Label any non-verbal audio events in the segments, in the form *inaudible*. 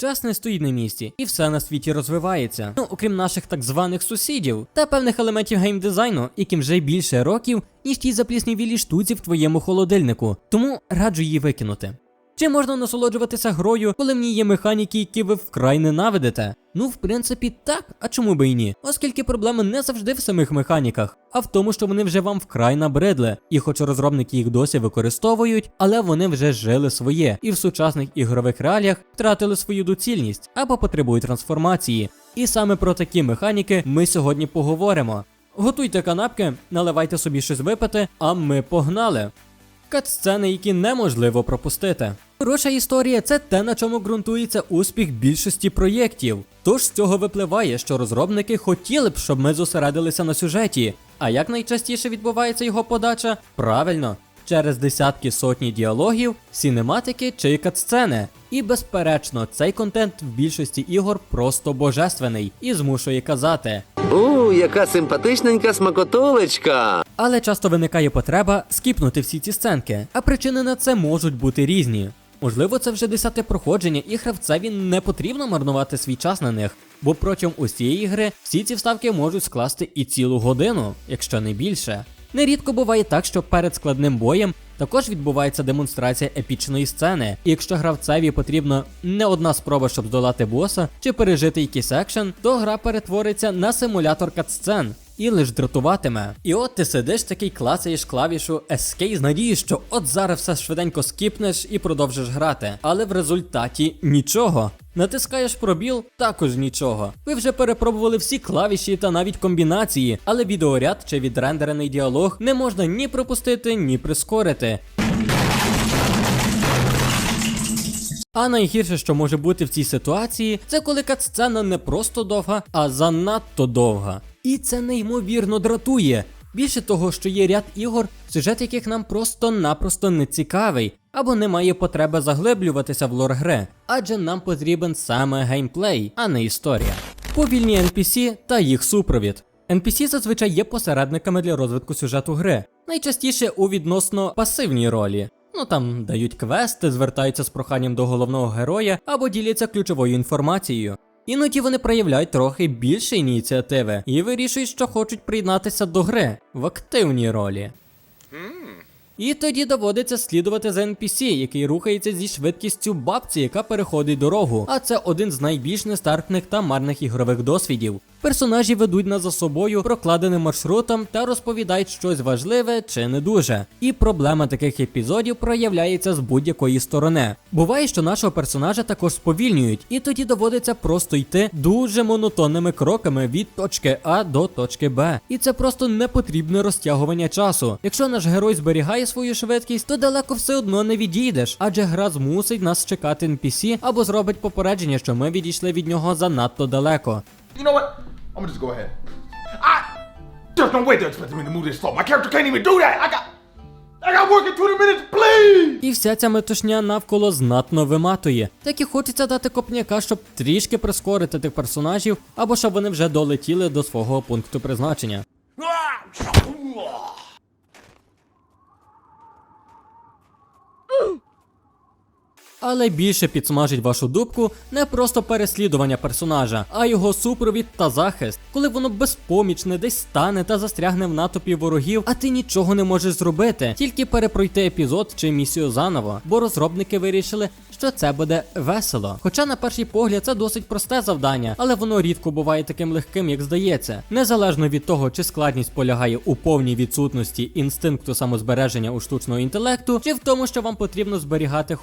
Час не стоїть на місці, і все на світі розвивається. Ну, окрім наших так званих сусідів та певних елементів геймдизайну, яким вже більше років, ніж ті запліснівілі штуці в твоєму холодильнику. Тому раджу її викинути. Чи можна насолоджуватися грою, коли в ній є механіки, які ви вкрай ненавидите? Ну, в принципі, так, а чому би і ні? Оскільки проблема не завжди в самих механіках, а в тому, що вони вже вам вкрай набридли. І хоч розробники їх досі використовують, але вони вже жили своє і в сучасних ігрових реаліях втратили свою доцільність або потребують трансформації. І саме про такі механіки ми сьогодні поговоримо. Готуйте канапки, наливайте собі щось випити, а ми погнали. Кат-сцени, які неможливо пропустити. Хороша історія це те, на чому ґрунтується успіх більшості проєктів. Тож з цього випливає, що розробники хотіли б, щоб ми зосередилися на сюжеті. А як найчастіше відбувається його подача? Правильно, через десятки сотні діалогів, сінематики чи кат-сцени. І безперечно, цей контент в більшості ігор просто божественний і змушує казати. У, яка симпатичненька смакотулечка. Але часто виникає потреба скіпнути всі ці сценки, а причини на це можуть бути різні. Можливо, це вже десяте проходження, і гравцеві не потрібно марнувати свій час на них, бо протягом усієї гри всі ці вставки можуть скласти і цілу годину, якщо не більше. Нерідко буває так, що перед складним боєм також відбувається демонстрація епічної сцени, і якщо гравцеві потрібно не одна спроба, щоб здолати боса чи пережити якийсь екшен, то гра перетвориться на симулятор катсцен. І лиш дратуватиме. І от ти сидиш такий, клацаєш клавішу Escape з надією, що от зараз все швиденько скіпнеш і продовжиш грати. Але в результаті нічого. Натискаєш пробіл, також нічого. Ви вже перепробували всі клавіші та навіть комбінації, але відеоряд чи відрендерений діалог не можна ні пропустити, ні прискорити. А найгірше, що може бути в цій ситуації, це коли катсцена не просто довга, а занадто довга. І це неймовірно дратує. Більше того, що є ряд ігор, сюжет яких нам просто-напросто не цікавий, або немає потреби заглиблюватися в лор гри, адже нам потрібен саме геймплей, а не історія. Повільні NPC та їх супровід. NPC зазвичай є посередниками для розвитку сюжету гри, найчастіше у відносно пасивній ролі. Ну там дають квести, звертаються з проханням до головного героя або діляться ключовою інформацією. Іноді вони проявляють трохи більше ініціативи і вирішують, що хочуть приєднатися до гри в активній ролі. І тоді доводиться слідувати за NPC, який рухається зі швидкістю бабці, яка переходить дорогу. А це один з найбільш нестартних та марних ігрових досвідів. Персонажі ведуть нас за собою прокладеним маршрутом та розповідають щось важливе чи не дуже. І проблема таких епізодів проявляється з будь-якої сторони. Буває, що нашого персонажа також сповільнюють, і тоді доводиться просто йти дуже монотонними кроками від точки А до точки Б. І це просто непотрібне розтягування часу. Якщо наш герой зберігає свою швидкість, то далеко все одно не відійдеш, адже гра змусить нас чекати NPC або зробить попередження, що ми відійшли від нього занадто далеко. You know what? I'm just go ahead. I there's no way they're expecting me to move this slow. My character can't even do that. I got I got work in 20 minutes, please. І вся ця метушня навколо знатно виматує. Так і хочеться дати копняка, щоб трішки прискорити тих персонажів, або щоб вони вже долетіли до свого пункту призначення. Але більше підсмажить вашу дубку не просто переслідування персонажа, а його супровід та захист, коли воно безпомічне десь стане та застрягне в натопі ворогів, а ти нічого не можеш зробити, тільки перепройти епізод чи місію заново, бо розробники вирішили, що це буде весело. Хоча на перший погляд це досить просте завдання, але воно рідко буває таким легким, як здається. Незалежно від того, чи складність полягає у повній відсутності інстинкту самозбереження у штучного інтелекту, чи в тому, що вам потрібно зберігати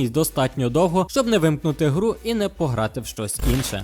холоднокровність достатньо довго, щоб не вимкнути гру і не пограти в щось інше.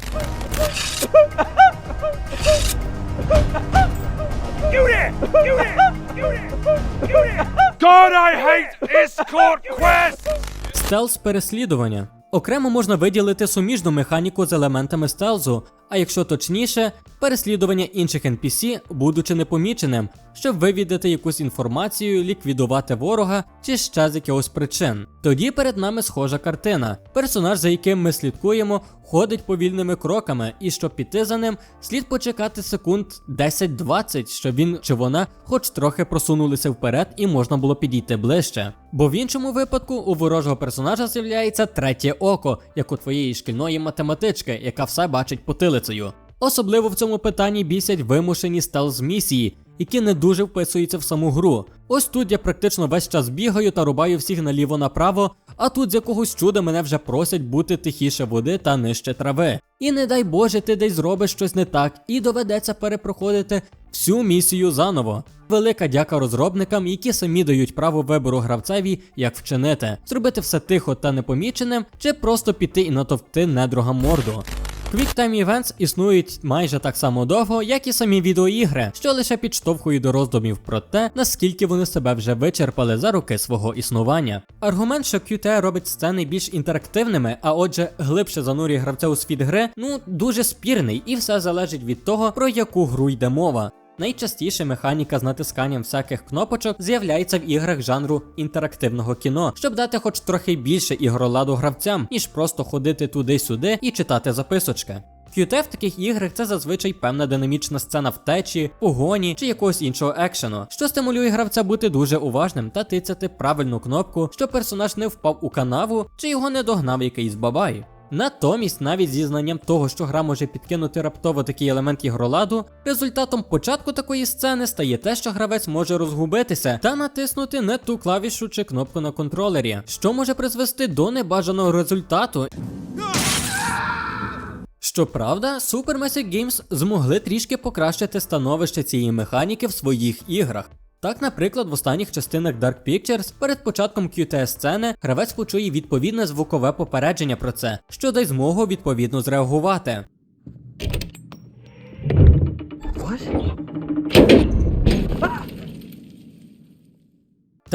God, I hate escort quests! Стелс переслідування. Окремо можна виділити суміжну механіку з елементами стелзу, а якщо точніше, переслідування інших NPC, будучи непоміченим, щоб вивідати якусь інформацію, ліквідувати ворога чи ще з якихось причин. Тоді перед нами схожа картина. Персонаж, за яким ми слідкуємо, ходить повільними кроками, і щоб піти за ним, слід почекати секунд 10-20, щоб він чи вона хоч трохи просунулися вперед і можна було підійти ближче. Бо в іншому випадку у ворожого персонажа з'являється третє око, як у твоєї шкільної математички, яка все бачить потилицею. Особливо в цьому питанні бісять вимушені стелс місії, які не дуже вписуються в саму гру. Ось тут я практично весь час бігаю та рубаю всіх наліво направо, а тут з якогось чуда мене вже просять бути тихіше води та нижче трави. І не дай Боже, ти десь зробиш щось не так, і доведеться перепроходити всю місію заново. Велика дяка розробникам, які самі дають право вибору гравцеві, як вчинити, зробити все тихо та непоміченим, чи просто піти і натовти недруга морду. QuickTime Events існують майже так само довго, як і самі відеоігри, що лише підштовхують до роздумів про те, наскільки вони себе вже вичерпали за роки свого існування. Аргумент, що QT робить сцени більш інтерактивними, а отже, глибше занурює гравця у світ гри, ну дуже спірний, і все залежить від того, про яку гру йде мова. Найчастіше механіка з натисканням всяких кнопочок з'являється в іграх жанру інтерактивного кіно, щоб дати хоч трохи більше ігроладу гравцям, ніж просто ходити туди-сюди і читати записочки. QT в таких іграх це зазвичай певна динамічна сцена втечі, погоні чи якогось іншого екшену, що стимулює гравця бути дуже уважним та тицяти правильну кнопку, щоб персонаж не впав у канаву чи його не догнав якийсь бабай. Натомість, навіть зі знанням того, що гра може підкинути раптово такий елемент ігроладу, результатом початку такої сцени стає те, що гравець може розгубитися та натиснути не ту клавішу чи кнопку на контролері, що може призвести до небажаного результату. Щоправда, Supermassive Games змогли трішки покращити становище цієї механіки в своїх іграх. Так, наприклад, в останніх частинах Dark Pictures перед початком QT сцени гравець почує відповідне звукове попередження про це, що дасть змогу відповідно зреагувати.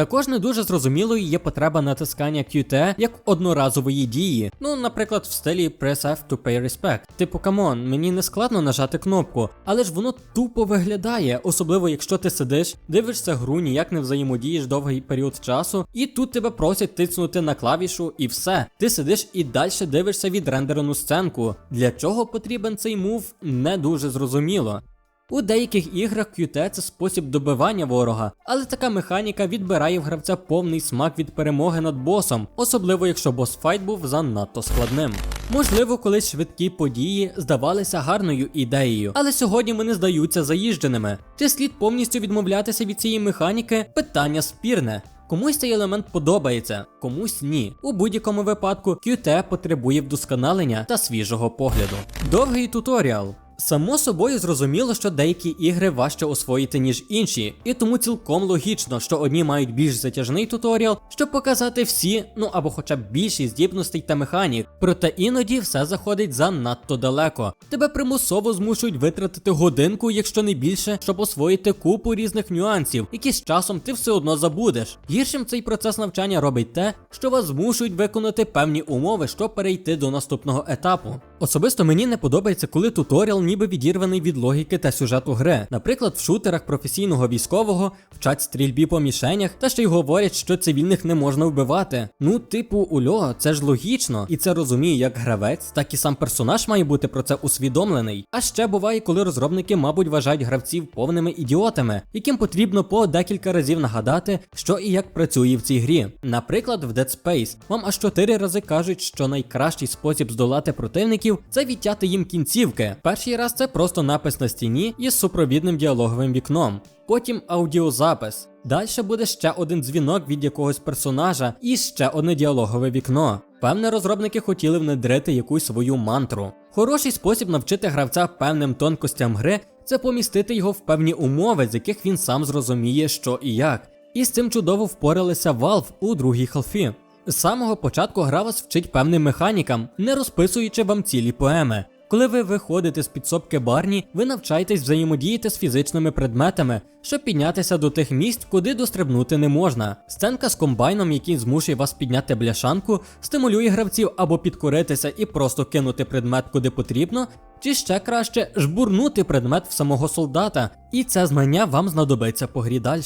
Також не дуже зрозумілою є потреба натискання QT як одноразової дії. Ну, наприклад, в стилі Press F to pay respect. Типу, камон, мені не складно нажати кнопку, але ж воно тупо виглядає, особливо якщо ти сидиш, дивишся гру, ніяк не взаємодієш довгий період часу, і тут тебе просять тиснути на клавішу і все. Ти сидиш і далі дивишся відрендерену сценку. Для чого потрібен цей мув, не дуже зрозуміло. У деяких іграх QT це спосіб добивання ворога, але така механіка відбирає в гравця повний смак від перемоги над босом, особливо якщо босфайт був занадто складним. Можливо, колись швидкі події здавалися гарною ідеєю, але сьогодні вони здаються заїждженими. Чи слід повністю відмовлятися від цієї механіки? Питання спірне. Комусь цей елемент подобається, комусь ні. У будь-якому випадку QT потребує вдосконалення та свіжого погляду. Довгий туторіал. Само собою зрозуміло, що деякі ігри важче освоїти, ніж інші, і тому цілком логічно, що одні мають більш затяжний туторіал, щоб показати всі, ну або хоча б більшість здібностей та механік. Проте іноді все заходить занадто далеко. Тебе примусово змушують витратити годинку, якщо не більше, щоб освоїти купу різних нюансів, які з часом ти все одно забудеш. Гіршим цей процес навчання робить те, що вас змушують виконати певні умови, щоб перейти до наступного етапу. Особисто мені не подобається, коли туторіал ніби відірваний від логіки та сюжету гри. Наприклад, в шутерах професійного військового вчать стрільбі по мішенях, та ще й говорять, що цивільних не можна вбивати. Ну, типу, ульо, це ж логічно, і це розуміє як гравець, так і сам персонаж має бути про це усвідомлений. А ще буває, коли розробники, мабуть, вважають гравців повними ідіотами, яким потрібно по декілька разів нагадати, що і як працює в цій грі. Наприклад, в Dead Space вам аж чотири рази кажуть, що найкращий спосіб здолати противників це відтяти їм кінцівки. Перший раз це просто напис на стіні із супровідним діалоговим вікном. Потім аудіозапис. Далі буде ще один дзвінок від якогось персонажа і ще одне діалогове вікно. Певне, розробники хотіли внедрити якусь свою мантру. Хороший спосіб навчити гравця певним тонкостям гри це помістити його в певні умови, з яких він сам зрозуміє, що і як. І з цим чудово впоралися Valve у другій халфі. З самого початку гра вас вчить певним механікам, не розписуючи вам цілі поеми. Коли ви виходите з підсобки барні, ви навчаєтесь взаємодіяти з фізичними предметами, щоб піднятися до тих місць, куди дострибнути не можна. Сценка з комбайном, який змушує вас підняти бляшанку, стимулює гравців або підкоритися і просто кинути предмет куди потрібно, чи ще краще жбурнути предмет в самого солдата, і це знання вам знадобиться по грі далі.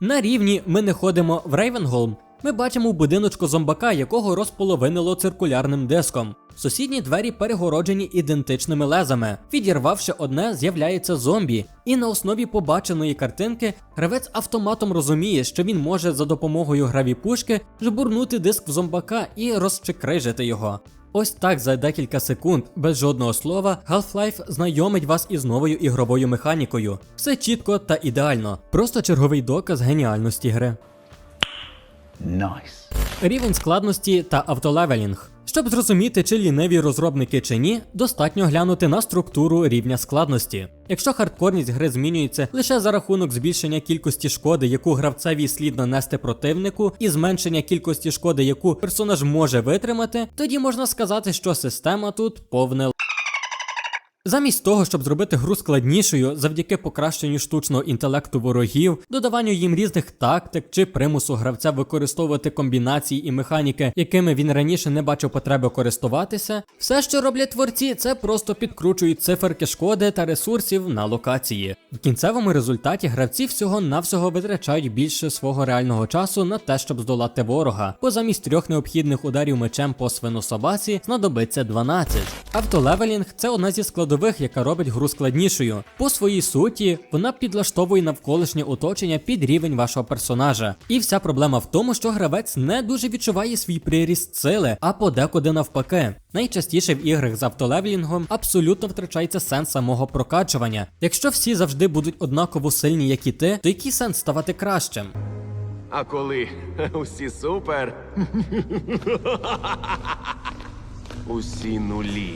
На рівні ми не ходимо в Рейвенголм, ми бачимо будиночку зомбака, якого розполовинило циркулярним диском. Сусідні двері перегороджені ідентичними лезами. Відірвавши одне, з'являється зомбі, і на основі побаченої картинки гравець автоматом розуміє, що він може за допомогою гравіпушки жбурнути диск в зомбака і розчекрижити його. Ось так за декілька секунд, без жодного слова, Half-Life знайомить вас із новою ігровою механікою. Все чітко та ідеально. Просто черговий доказ геніальності гри. Nice. Рівень складності та автолевелінг. Щоб зрозуміти, чи ліниві розробники чи ні, достатньо глянути на структуру рівня складності. Якщо хардкорність гри змінюється лише за рахунок збільшення кількості шкоди, яку гравцеві слід нанести противнику, і зменшення кількості шкоди, яку персонаж може витримати, тоді можна сказати, що система тут повне Замість того, щоб зробити гру складнішою завдяки покращенню штучного інтелекту ворогів, додаванню їм різних тактик чи примусу гравця використовувати комбінації і механіки, якими він раніше не бачив потреби користуватися, все, що роблять творці, це просто підкручують циферки шкоди та ресурсів на локації. В кінцевому результаті гравці всього навсього витрачають більше свого реального часу на те, щоб здолати ворога, бо замість трьох необхідних ударів мечем по свинособаці знадобиться 12. Автолевелінг це одна зі складових, яка робить гру складнішою. По своїй суті, вона підлаштовує навколишнє оточення під рівень вашого персонажа. І вся проблема в тому, що гравець не дуже відчуває свій приріст сили, а подекуди навпаки. Найчастіше в іграх з автолевелінгом абсолютно втрачається сенс самого прокачування. Якщо всі завжди будуть однаково сильні, як і ти, то який сенс ставати кращим? А коли *laughs* усі супер. *laughs* Усі нулі.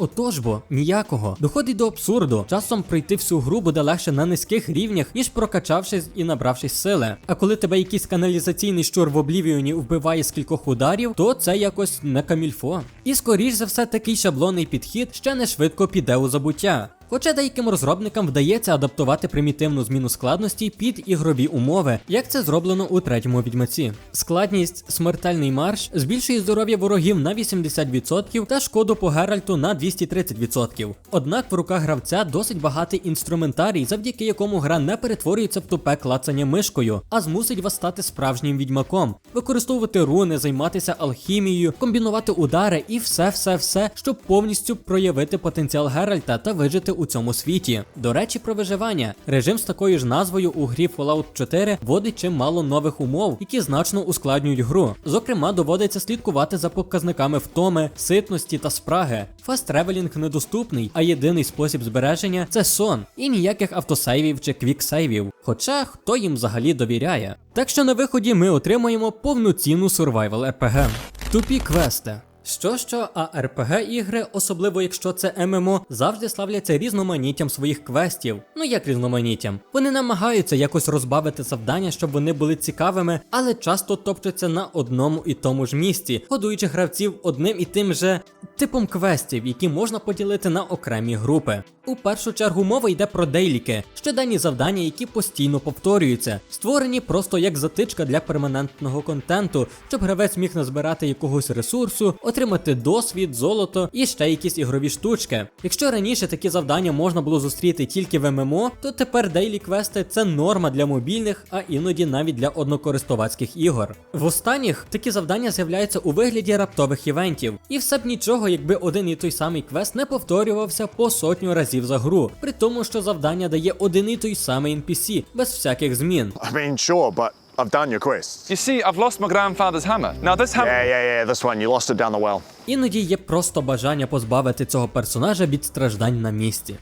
Отож бо ніякого. Доходить до абсурду. Часом пройти всю гру буде легше на низьких рівнях, ніж прокачавшись і набравшись сили. А коли тебе якийсь каналізаційний щур в облівіоні вбиває з кількох ударів, то це якось не камільфо. І скоріш за все, такий шаблонний підхід ще не швидко піде у забуття. Хоча деяким розробникам вдається адаптувати примітивну зміну складності під ігрові умови, як це зроблено у третьому відьмаці. Складність смертельний марш збільшує здоров'я ворогів на 80% та шкоду по Геральту на 230%. Однак в руках гравця досить багатий інструментарій, завдяки якому гра не перетворюється в тупе клацання мишкою, а змусить вас стати справжнім відьмаком, використовувати руни, займатися алхімією, комбінувати удари і все-все-все, щоб повністю проявити потенціал Геральта та вижити у цьому світі. До речі, про виживання. Режим з такою ж назвою у грі Fallout 4 вводить чимало нових умов, які значно ускладнюють гру. Зокрема, доводиться слідкувати за показниками втоми, ситності та спраги. Фаст-тревелінг недоступний, а єдиний спосіб збереження це сон, і ніяких автосейвів чи квіксейвів. Хоча хто їм взагалі довіряє. Так що на виході ми отримаємо повноцінну survival RPG. Тупі квести. Що що, а RPG ігри, особливо якщо це ММО, завжди славляться різноманіттям своїх квестів. Ну як різноманіттям? Вони намагаються якось розбавити завдання, щоб вони були цікавими, але часто топчуться на одному і тому ж місці, годуючи гравців одним і тим же типом квестів, які можна поділити на окремі групи. У першу чергу мова йде про дейліки, щоденні завдання, які постійно повторюються, створені просто як затичка для перманентного контенту, щоб гравець міг назбирати якогось ресурсу, отримати досвід, золото і ще якісь ігрові штучки. Якщо раніше такі завдання можна було зустріти тільки в ММО, то тепер дейлі квести це норма для мобільних, а іноді навіть для однокористувацьких ігор. В останніх такі завдання з'являються у вигляді раптових івентів, і все б нічого, якби один і той самий квест не повторювався по сотню разів за гру, при тому, що завдання дає один і той самий NPC, без всяких змін. I mean, sure, but I've done your quest. You see, I've lost my grandfather's hammer. Now this hammer. Yeah, yeah, yeah, this one. You lost it down the well. Іноді є просто бажання позбавити цього персонажа від страждань на місці.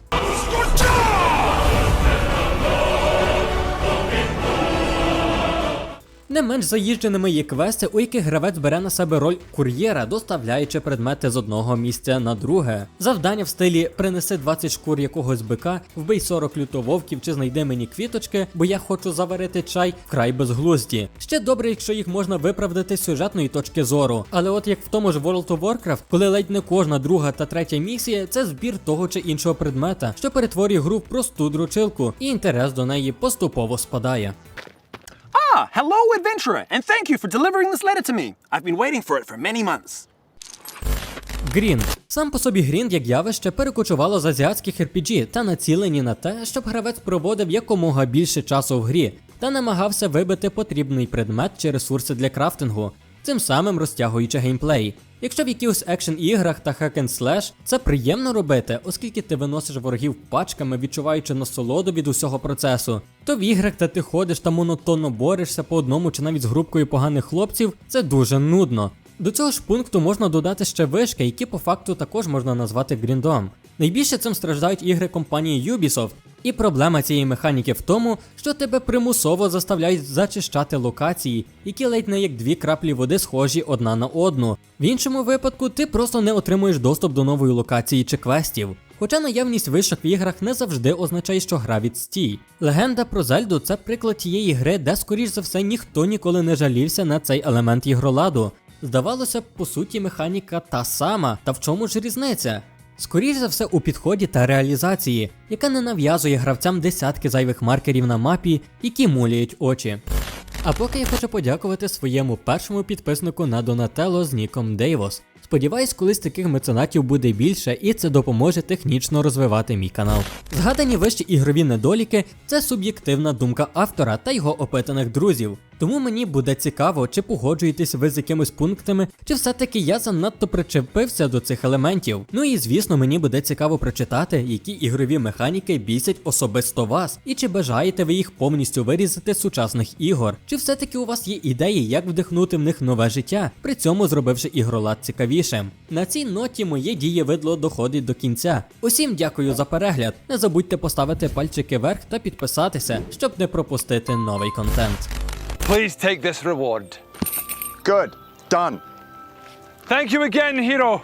Не менш заїждженими є квести, у яких гравець бере на себе роль кур'єра, доставляючи предмети з одного місця на друге. Завдання в стилі принеси 20 шкур якогось бика, вбий 40 лютововків чи знайди мені квіточки, бо я хочу заварити чай вкрай безглузді. Ще добре, якщо їх можна виправдати з сюжетної точки зору. Але от як в тому ж World of Warcraft, коли ледь не кожна друга та третя місія це збір того чи іншого предмета, що перетворює гру в просту дручилку, і інтерес до неї поступово спадає. Ah, hello, adventurer, and thank you for delivering this letter to me. I've been waiting for it for many months. Грінд. Сам по собі грінд як явище перекочувало з азіатських RPG та націлені на те, щоб гравець проводив якомога більше часу в грі. та намагався вибити потрібний предмет чи ресурси для крафтингу, цим самим розтягуючи геймплей. Якщо в якихось екшн іграх та slash це приємно робити, оскільки ти виносиш ворогів пачками, відчуваючи насолоду від усього процесу, то в іграх, де ти ходиш та монотонно борешся по одному чи навіть з групкою поганих хлопців, це дуже нудно. До цього ж пункту можна додати ще вишки, які по факту також можна назвати гріндом. Найбільше цим страждають ігри компанії Ubisoft, і проблема цієї механіки в тому, що тебе примусово заставляють зачищати локації, які ледь не як дві краплі води схожі одна на одну. В іншому випадку ти просто не отримуєш доступ до нової локації чи квестів. Хоча наявність вишок в іграх не завжди означає, що гра відстій. Легенда про Зельду це приклад тієї гри, де, скоріш за все, ніхто ніколи не жалівся на цей елемент ігроладу. Здавалося б, по суті, механіка та сама, та в чому ж різниця? Скоріш за все у підході та реалізації, яка не нав'язує гравцям десятки зайвих маркерів на мапі, які муляють очі. А поки я хочу подякувати своєму першому підписнику на Донателло з ніком Дейвос. Сподіваюсь, колись таких меценатів буде більше, і це допоможе технічно розвивати мій канал. Згадані вищі ігрові недоліки це суб'єктивна думка автора та його опитаних друзів. Тому мені буде цікаво, чи погоджуєтесь ви з якимись пунктами, чи все-таки я занадто причепився до цих елементів. Ну і звісно, мені буде цікаво прочитати, які ігрові механіки бісять особисто вас, і чи бажаєте ви їх повністю вирізати з сучасних ігор, чи все-таки у вас є ідеї, як вдихнути в них нове життя, при цьому зробивши ігролад цікавішим. На цій ноті моє дієвидло доходить до кінця. Усім дякую за перегляд. Не забудьте поставити пальчики вверх та підписатися, щоб не пропустити новий контент. Please take this reward. Good. Done. Thank you again, hero.